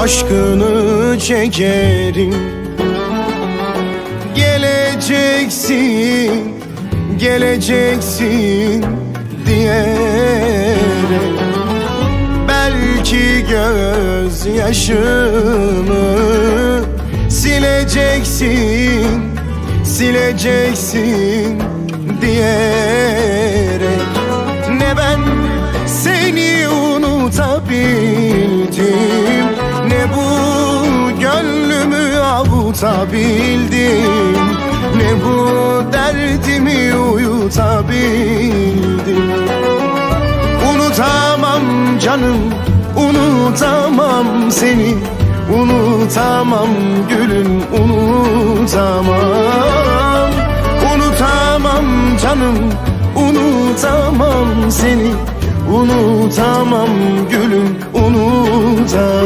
aşkını çekerim. Geleceksin, geleceksin diyerek. Belki gözyaşımı sileceksin, sileceksin diyerek. Ne ben seni unutabildim avutabildim Ne bu derdimi uyutabildim? Unutamam canım, unutamam seni. Unutamam gülüm, unutamam. Unutamam canım, unutamam seni. Unutamam gülüm, unutamam